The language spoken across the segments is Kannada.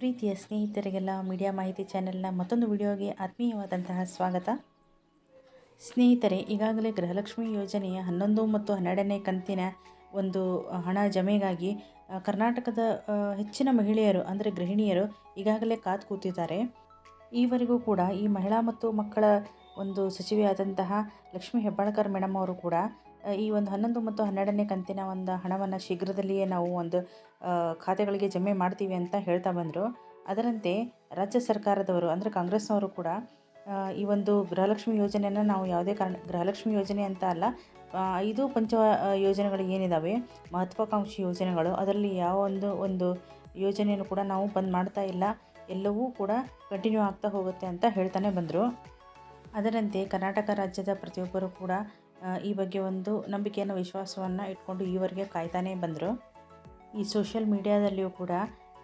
ಪ್ರೀತಿಯ ಸ್ನೇಹಿತರಿಗೆಲ್ಲ ಮೀಡಿಯಾ ಮಾಹಿತಿ ಚಾನೆಲ್ನ ಮತ್ತೊಂದು ವಿಡಿಯೋಗೆ ಆತ್ಮೀಯವಾದಂತಹ ಸ್ವಾಗತ. ಸ್ನೇಹಿತರೆ, ಈಗಾಗಲೇ ಗೃಹಲಕ್ಷ್ಮಿ ಯೋಜನೆಯ ಹನ್ನೊಂದು ಮತ್ತು ಹನ್ನೆರಡನೇ ಕಂತಿನ ಒಂದು ಹಣ ಜಮೆಗಾಗಿ ಕರ್ನಾಟಕದ ಹೆಚ್ಚಿನ ಮಹಿಳೆಯರು, ಅಂದರೆ ಗೃಹಿಣಿಯರು ಈಗಾಗಲೇ ಕಾದು ಕೂತಿದ್ದಾರೆ. ಈವರೆಗೂ ಕೂಡ ಈ ಮಹಿಳಾ ಮತ್ತು ಮಕ್ಕಳ ಒಂದು ಸಚಿವೆಯಾದಂತಹ ಲಕ್ಷ್ಮೀ ಹೆಬ್ಬಾಳ್ಕರ್ ಮೇಡಮ್ ಅವರು ಕೂಡ ಈ ಒಂದು ಹನ್ನೊಂದು ಮತ್ತು ಹನ್ನೆರಡನೇ ಕಂತಿನ ಒಂದು ಹಣವನ್ನು ಶೀಘ್ರದಲ್ಲಿಯೇ ನಾವು ಒಂದು ಖಾತೆಗಳಿಗೆ ಜಮೆ ಮಾಡ್ತೀವಿ ಅಂತ ಹೇಳ್ತಾ ಬಂದರು. ಅದರಂತೆ ರಾಜ್ಯ ಸರ್ಕಾರದವರು ಅಂದರೆ ಕಾಂಗ್ರೆಸ್ನವರು ಕೂಡ ಈ ಒಂದು ಗೃಹಲಕ್ಷ್ಮಿ ಯೋಜನೆಯನ್ನು ನಾವು ಯಾವುದೇ ಕಾರಣ, ಗೃಹಲಕ್ಷ್ಮಿ ಯೋಜನೆ ಅಂತ ಅಲ್ಲ ಐದು ಪಂಚ ಯೋಜನೆಗಳು ಏನಿದ್ದಾವೆ ಮಹತ್ವಾಕಾಂಕ್ಷಿ ಯೋಜನೆಗಳು, ಅದರಲ್ಲಿ ಯಾವ ಒಂದು ಒಂದು ಯೋಜನೆಯನ್ನು ಕೂಡ ನಾವು ಬಂದ್ ಮಾಡ್ತಾ ಇಲ್ಲ, ಎಲ್ಲವೂ ಕೂಡ ಕಂಟಿನ್ಯೂ ಆಗ್ತಾ ಹೋಗುತ್ತೆ ಅಂತ ಹೇಳ್ತಾನೆ ಬಂದರು. ಅದರಂತೆ ಕರ್ನಾಟಕ ರಾಜ್ಯದ ಪ್ರತಿಯೊಬ್ಬರು ಕೂಡ ಈ ಬಗ್ಗೆ ಒಂದು ನಂಬಿಕೆಯನ್ನು, ವಿಶ್ವಾಸವನ್ನು ಇಟ್ಕೊಂಡು ಈವರೆಗೆ ಕಾಯ್ತಾನೇ ಬಂದರು. ಈ ಸೋಷಿಯಲ್ ಮೀಡಿಯಾದಲ್ಲಿಯೂ ಕೂಡ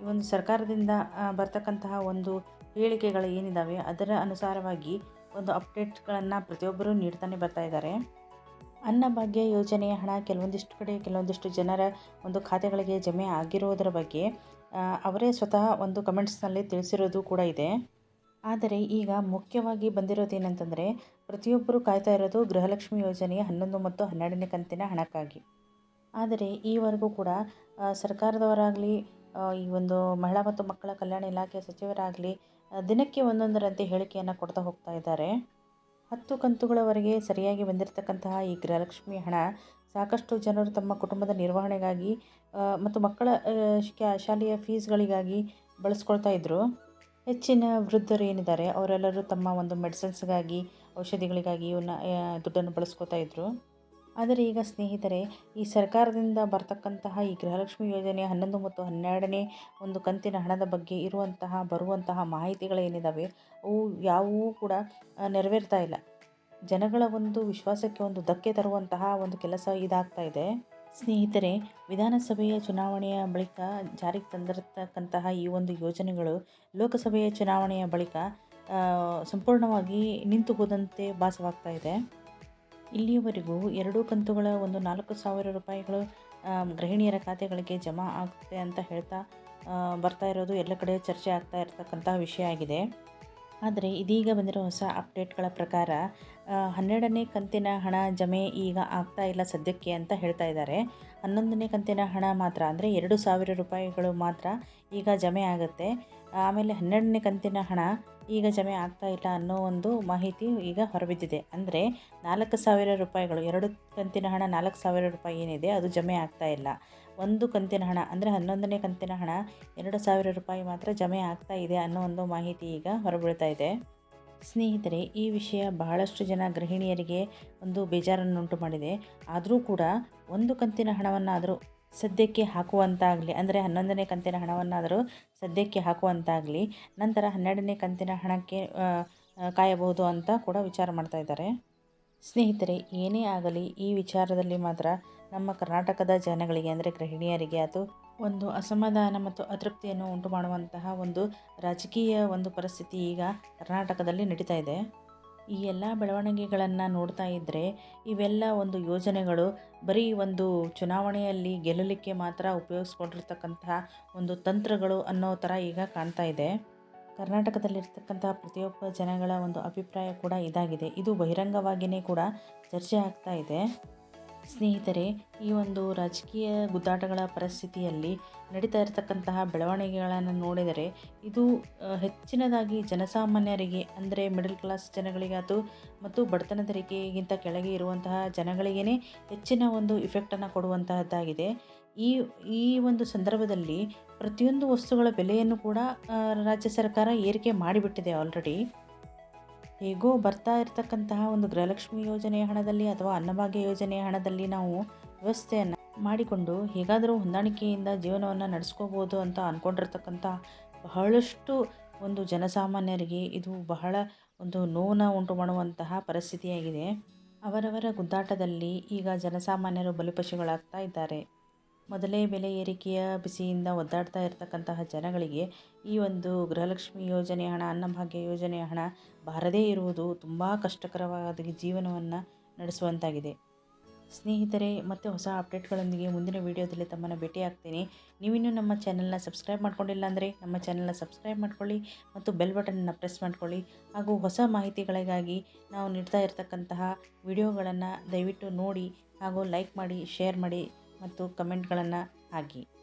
ಈ ಒಂದು ಸರ್ಕಾರದಿಂದ ಬರ್ತಕ್ಕಂತಹ ಒಂದು ಹೇಳಿಕೆಗಳು ಏನಿದ್ದಾವೆ ಅದರ ಅನುಸಾರವಾಗಿ ಒಂದು ಅಪ್ಡೇಟ್ಗಳನ್ನು ಪ್ರತಿಯೊಬ್ಬರೂ ನೀಡ್ತಾನೆ ಬರ್ತಾ ಇದ್ದಾರೆ. ಅನ್ನಭಾಗ್ಯ ಯೋಜನೆಯ ಹಣ ಕೆಲವೊಂದಿಷ್ಟು ಕಡೆ, ಕೆಲವೊಂದಿಷ್ಟು ಜನರ ಒಂದು ಖಾತೆಗಳಿಗೆ ಜಮೆ ಆಗಿರೋದರ ಬಗ್ಗೆ ಅವರೇ ಸ್ವತಃ ಒಂದು ಕಮೆಂಟ್ಸ್ನಲ್ಲಿ ತಿಳಿಸಿರೋದು ಕೂಡ ಇದೆ. ಆದರೆ ಈಗ ಮುಖ್ಯವಾಗಿ ಬಂದಿರೋದೇನಂತಂದರೆ, ಪ್ರತಿಯೊಬ್ಬರು ಕಾಯ್ತಾ ಇರೋದು ಗೃಹಲಕ್ಷ್ಮಿ ಯೋಜನೆಯ ಹನ್ನೊಂದು ಮತ್ತು ಹನ್ನೆರಡನೇ ಕಂತಿನ ಹಣಕ್ಕಾಗಿ. ಆದರೆ ಈವರೆಗೂ ಕೂಡ ಸರ್ಕಾರದವರಾಗಲಿ ಈ ಒಂದು ಮಹಿಳಾ ಮತ್ತು ಮಕ್ಕಳ ಕಲ್ಯಾಣ ಇಲಾಖೆಯ ಸಚಿವರಾಗಲಿ ದಿನಕ್ಕೆ ಒಂದೊಂದರಂತೆ ಹೇಳಿಕೆಯನ್ನು ಕೊಡ್ತಾ ಹೋಗ್ತಾ ಇದ್ದಾರೆ. ಹತ್ತು ಕಂತುಗಳವರೆಗೆ ಸರಿಯಾಗಿ ಬಂದಿರತಕ್ಕಂತಹ ಈ ಗೃಹಲಕ್ಷ್ಮಿ ಹಣ ಸಾಕಷ್ಟು ಜನರು ತಮ್ಮ ಕುಟುಂಬದ ನಿರ್ವಹಣೆಗಾಗಿ ಮತ್ತು ಮಕ್ಕಳ ಶಾಲೆಯ ಫೀಸ್ಗಳಿಗಾಗಿ ಬಳಸ್ಕೊಳ್ತಾ ಇದ್ದರು ಹೆಚ್ಚಿನ ವೃದ್ಧರು ಏನಿದ್ದಾರೆ, ಅವರೆಲ್ಲರೂ ತಮ್ಮ ಒಂದು ಮೆಡಿಸಿನ್ಸ್ಗಾಗಿ, ಔಷಧಿಗಳಿಗಾಗಿ ಇವನ್ನ ದುಡ್ಡನ್ನು ಬಳಸ್ಕೊತಾ ಇದ್ದರು ಆದರೆ ಈಗ ಸ್ನೇಹಿತರೆ, ಈ ಸರ್ಕಾರದಿಂದ ಬರ್ತಕ್ಕಂತಹ ಈ ಗೃಹಲಕ್ಷ್ಮಿ ಯೋಜನೆ ಹನ್ನೊಂದು ಮತ್ತು ಹನ್ನೆರಡನೇ ಒಂದು ಕಂತಿನ ಹಣದ ಬಗ್ಗೆ ಇರುವಂತಹ, ಬರುವಂತಹ ಮಾಹಿತಿಗಳೇನಿದ್ದಾವೆ ಅವು ಯಾವುವೂ ಕೂಡ ನೆರವೇರ್ತಾ ಇಲ್ಲ. ಜನಗಳ ಒಂದು ವಿಶ್ವಾಸಕ್ಕೆ ಒಂದು ಧಕ್ಕೆ ತರುವಂತಹ ಒಂದು ಕೆಲಸ ಇದಾಗ್ತಾ ಇದೆ. ಸ್ನೇಹಿತರೆ, ವಿಧಾನಸಭೆಯ ಚುನಾವಣೆಯ ಬಳಿಕ ಜಾರಿಗೆ ತಂದಿರತಕ್ಕಂತಹ ಈ ಒಂದು ಯೋಜನೆಗಳು ಲೋಕಸಭೆಯ ಚುನಾವಣೆಯ ಬಳಿಕ ಸಂಪೂರ್ಣವಾಗಿ ನಿಂತು ಹೋದಂತೆ ಭಾಸವಾಗ್ತಾ ಇದೆ. ಇಲ್ಲಿಯವರೆಗೂ ಎರಡೂ ಕಂತುಗಳ ಒಂದು ನಾಲ್ಕು ಸಾವಿರ ರೂಪಾಯಿಗಳು ಗೃಹಿಣಿಯರ ಖಾತೆಗಳಿಗೆ ಜಮಾ ಆಗುತ್ತೆ ಅಂತ ಹೇಳ್ತಾ ಬರ್ತಾ ಇರೋದು ಎಲ್ಲ ಕಡೆ ಚರ್ಚೆ ಆಗ್ತಾ ಇರತಕ್ಕಂತಹ ವಿಷಯ ಆಗಿದೆ. ಆದರೆ ಇದೀಗ ಬಂದಿರೋ ಹೊಸ ಅಪ್ಡೇಟ್ಗಳ ಪ್ರಕಾರ ಹನ್ನೆರಡನೇ ಕಂತಿನ ಹಣ ಜಮೆ ಈಗ ಆಗ್ತಾ ಇಲ್ಲ ಸದ್ಯಕ್ಕೆ ಅಂತ ಹೇಳ್ತಾ ಇದ್ದಾರೆ. ಹನ್ನೊಂದನೇ ಕಂತಿನ ಹಣ ಮಾತ್ರ ಅಂದರೆ ಎರಡು ಸಾವಿರ ರೂಪಾಯಿಗಳು ಮಾತ್ರ ಈಗ ಜಮೆ ಆಗುತ್ತೆ. ಆಮೇಲೆ ಹನ್ನೆರಡನೇ ಕಂತಿನ ಹಣ ಈಗ ಜಮೆ ಆಗ್ತಾ ಇಲ್ಲ ಅನ್ನೋ ಒಂದು ಮಾಹಿತಿ ಈಗ ಹೊರಬಿದ್ದಿದೆ. ಅಂದರೆ ನಾಲ್ಕು ಸಾವಿರ ರೂಪಾಯಿಗಳು, ಎರಡು ಕಂತಿನ ಹಣ ನಾಲ್ಕು ಸಾವಿರ ರೂಪಾಯಿ ಏನಿದೆ ಅದು ಜಮೆ ಆಗ್ತಾ ಇಲ್ಲ. ಒಂದು ಕಂತಿನ ಹಣ, ಅಂದರೆ ಹನ್ನೊಂದನೇ ಕಂತಿನ ಹಣ, ಎರಡು ಸಾವಿರ ರೂಪಾಯಿ ಮಾತ್ರ ಜಮೆ ಆಗ್ತಾ ಇದೆ ಅನ್ನೋ ಒಂದು ಮಾಹಿತಿ ಈಗ ಹೊರಬೀಳ್ತಾ ಇದೆ. ಸ್ನೇಹಿತರೆ, ಈ ವಿಷಯ ಬಹಳಷ್ಟು ಜನ ಗೃಹಿಣಿಯರಿಗೆ ಒಂದು ಬೇಜಾರನ್ನುಂಟು ಮಾಡಿದೆ. ಆದರೂ ಕೂಡ ಒಂದು ಕಂತಿನ ಹಣವನ್ನಾದರೂ ಸದ್ಯಕ್ಕೆ ಹಾಕುವಂತಾಗಲಿ, ಅಂದರೆ ಹನ್ನೊಂದನೇ ಕಂತಿನ ಹಣವನ್ನಾದರೂ ಸದ್ಯಕ್ಕೆ ಹಾಕುವಂತಾಗಲಿ, ನಂತರ ಹನ್ನೆರಡನೇ ಕಂತಿನ ಹಣಕ್ಕೆ ಕಾಯಬಹುದು ಅಂತ ಕೂಡ ವಿಚಾರ ಮಾಡ್ತಾ ಇದ್ದಾರೆ. ಸ್ನೇಹಿತರೆ, ಏನೇ ಆಗಲಿ ಈ ವಿಚಾರದಲ್ಲಿ ಮಾತ್ರ ನಮ್ಮ ಕರ್ನಾಟಕದ ಜನಗಳಿಗೆ ಅಂದರೆ ಗೃಹಿಣಿಯರಿಗೆ ಅದು ಒಂದು ಅಸಮಾಧಾನ ಮತ್ತು ಅತೃಪ್ತಿಯನ್ನು ಉಂಟು ಮಾಡುವಂತಹ ಒಂದು ರಾಜಕೀಯ ಒಂದು ಪರಿಸ್ಥಿತಿ ಈಗ ಕರ್ನಾಟಕದಲ್ಲಿ ನಡೀತಾ ಇದೆ. ಈ ಎಲ್ಲ ಬೆಳವಣಿಗೆಗಳನ್ನು ನೋಡ್ತಾ ಇದ್ದರೆ ಇವೆಲ್ಲ ಒಂದು ಯೋಜನೆಗಳು ಬರೀ ಒಂದು ಚುನಾವಣೆಯಲ್ಲಿ ಗೆಲ್ಲಲಿಕ್ಕೆ ಮಾತ್ರ ಉಪಯೋಗಿಸ್ಕೊಂಡಿರ್ತಕ್ಕಂತಹ ಒಂದು ತಂತ್ರಗಳು ಅನ್ನೋ ಥರ ಈಗ ಕಾಣ್ತಾ ಇದೆ. ಕರ್ನಾಟಕದಲ್ಲಿರ್ತಕ್ಕಂತಹ ಪ್ರತಿಯೊಬ್ಬ ಜನಗಳ ಒಂದು ಅಭಿಪ್ರಾಯ ಕೂಡ ಇದಾಗಿದೆ. ಇದು ಬಹಿರಂಗವಾಗಿಯೇ ಕೂಡ ಚರ್ಚೆ ಆಗ್ತಾ ಇದೆ. ಸ್ನೇಹಿತರೆ, ಈ ಒಂದು ರಾಜಕೀಯ ಗುದ್ದಾಟಗಳ ಪರಿಸ್ಥಿತಿಯಲ್ಲಿ ನಡೀತಾ ಇರತಕ್ಕಂತಹ ಬೆಳವಣಿಗೆಗಳನ್ನು ನೋಡಿದರೆ ಇದು ಹೆಚ್ಚಿನದಾಗಿ ಜನಸಾಮಾನ್ಯರಿಗೆ, ಅಂದರೆ ಮಿಡಲ್ ಕ್ಲಾಸ್ ಜನಗಳಿಗಾತು ಮತ್ತು ಬಡತನದ ರೇಖೆಗಿಂತ ಕೆಳಗೆ ಇರುವಂತಹ ಜನಗಳಿಗೇ ಹೆಚ್ಚಿನ ಒಂದು ಇಫೆಕ್ಟನ್ನು ಕೊಡುವಂತಹದ್ದಾಗಿದೆ. ಈ ಈ ಒಂದು ಸಂದರ್ಭದಲ್ಲಿ ಪ್ರತಿಯೊಂದು ವಸ್ತುಗಳ ಬೆಲೆಯನ್ನು ಕೂಡ ರಾಜ್ಯ ಸರ್ಕಾರ ಏರಿಕೆ ಮಾಡಿಬಿಟ್ಟಿದೆ ಆಲ್ರೆಡಿ ಹೇಗೋ ಬರ್ತಾ ಇರತಕ್ಕಂತಹ ಒಂದು ಗೃಹಲಕ್ಷ್ಮಿ ಯೋಜನೆಯ ಹಣದಲ್ಲಿ ಅಥವಾ ಅನ್ನಭಾಗ್ಯ ಯೋಜನೆಯ ಹಣದಲ್ಲಿ ನಾವು ವ್ಯವಸ್ಥೆಯನ್ನು ಮಾಡಿಕೊಂಡು ಹೇಗಾದರೂ ಹೊಂದಾಣಿಕೆಯಿಂದ ಜೀವನವನ್ನು ನಡೆಸ್ಕೋಬೋದು ಅಂತ ಅಂದ್ಕೊಂಡಿರ್ತಕ್ಕಂಥ ಬಹಳಷ್ಟು ಒಂದು ಜನಸಾಮಾನ್ಯರಿಗೆ ಇದು ಬಹಳ ಒಂದು ನೋವನ್ನು ಉಂಟು ಮಾಡುವಂತಹ ಪರಿಸ್ಥಿತಿಯಾಗಿದೆ. ಅವರವರ ಗುದ್ದಾಟದಲ್ಲಿ ಈಗ ಜನಸಾಮಾನ್ಯರು ಬಲಿಪಶುಗಳಾಗ್ತಾ ಇದ್ದಾರೆ. ಮೊದಲೇ ಬೆಲೆ ಏರಿಕೆಯ ಬಿಸಿಯಿಂದ ಒದ್ದಾಡ್ತಾ ಇರತಕ್ಕಂತಹ ಜನಗಳಿಗೆ ಈ ಒಂದು ಗೃಹಲಕ್ಷ್ಮಿ ಯೋಜನೆ ಹಣ ಅನ್ನಭಾಗ್ಯ ಯೋಜನೆಯ ಹಣ ಬಾರದೇ ಇರುವುದು ತುಂಬ ಕಷ್ಟಕರವಾದ ಜೀವನವನ್ನು ನಡೆಸುವಂತಾಗಿದೆ. ಸ್ನೇಹಿತರೆ, ಮತ್ತೆ ಹೊಸ ಅಪ್ಡೇಟ್ಗಳೊಂದಿಗೆ ಮುಂದಿನ ವೀಡಿಯೋದಲ್ಲಿ ತಮ್ಮನ್ನು ಭೇಟಿಯಾಗ್ತೀನಿ. ನೀವಿನ್ನೂ ನಮ್ಮ ಚಾನಲ್ನ ಸಬ್ಸ್ಕ್ರೈಬ್ ಮಾಡ್ಕೊಂಡಿಲ್ಲ ಅಂದರೆ ನಮ್ಮ ಚಾನಲ್ನ ಸಬ್ಸ್ಕ್ರೈಬ್ ಮಾಡ್ಕೊಳ್ಳಿ ಮತ್ತು ಬೆಲ್ ಬಟನನ್ನು ಪ್ರೆಸ್ ಮಾಡ್ಕೊಳ್ಳಿ. ಹಾಗೂ ಹೊಸ ಮಾಹಿತಿಗಳಿಗಾಗಿ ನಾವು ನೀಡ್ತಾ ಇರತಕ್ಕಂತಹ ವಿಡಿಯೋಗಳನ್ನು ದಯವಿಟ್ಟು ನೋಡಿ ಹಾಗೂ ಲೈಕ್ ಮಾಡಿ, ಶೇರ್ ಮಾಡಿ. ಮತ್ತು ಕಮೆಂಟ್ಗಳನ್ನು ಹಾಕಿ.